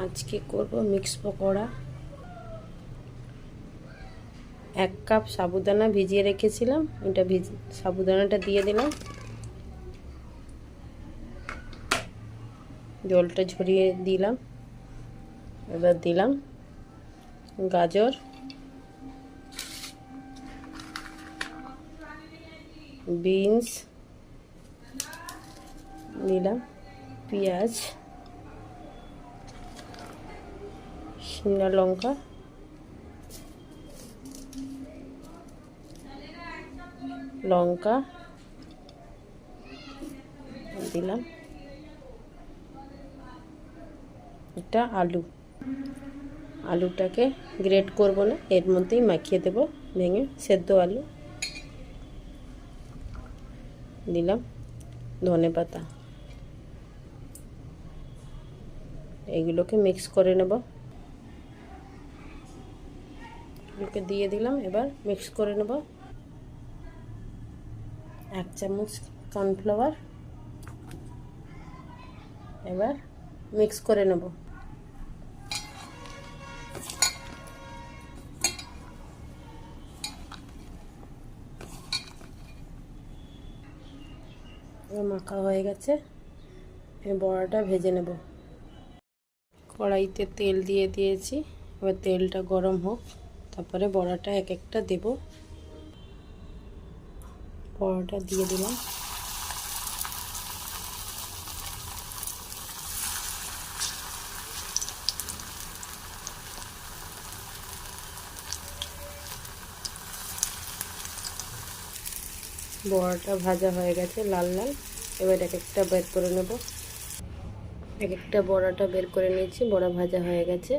আজকে করব? মিক্স পকোড়া। এক কাপ সাবুদানা ভিজিয়ে রেখেছিলাম। ভিজ, সাবুদানাটা দিয়ে দিলাম। জলটা ঝরিয়ে দিলাম। এবার দিলাম গাজর। বিনস। দিলাম পেঁয়াজ। শিমলা লঙ্কা। লঙ্কা। দিলাম। এটা আলু। আলুটাকে গ্রেট করব না, এর মধ্যেই মাখিয়ে দেব ভেঙে সেদ্ধ আলু। দিলাম ধনে পাতা। এগুলোকে মিক্স করে নেব। এগুলোকে দিয়ে দিলাম, এবার মিক্স করে নেব। এক চামচ কর্নফ্লাওয়ার এবার মিক্স করে নেব। মাখা হয়ে গেছে। বড়াটা ভেজে নেব। কড়াইতে তেল দিয়ে দিয়েছি। এবার তেলটা গরম হোক। তারপরে বড়াটা এক একটা দেব। বড়াটা দিয়ে দিলাম। বড়াটা ভাজা হয়ে গেছে লাল লাল। এবার এক একটা বের করে নেব। এক একটা বড়াটা বের করে নিয়েছি, বড়া ভাজা হয়ে গেছে।